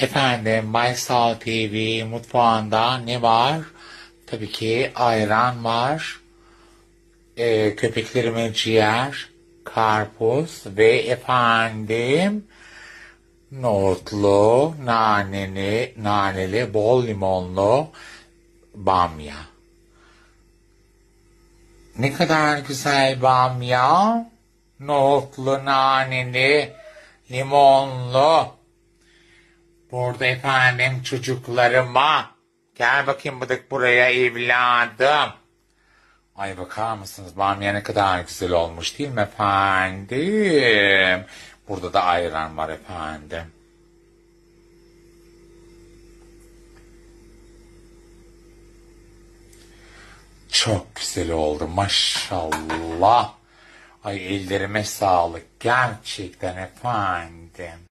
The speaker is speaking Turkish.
Efendim Baysal TV mutfağında ne var? Tabii ki ayran var. Ee, köpeklerime ciğer, karpuz ve efendim nohutlu, naneli, naneli, bol limonlu bamya. Ne kadar güzel bamya. Nohutlu, naneli, limonlu. Burada efendim çocuklarıma. Gel bakayım bıdık buraya evladım. Ay bakar mısınız bamya ne kadar güzel olmuş değil mi efendim? Burada da ayran var efendim. Çok güzel oldu maşallah. Ay ellerime sağlık gerçekten efendim.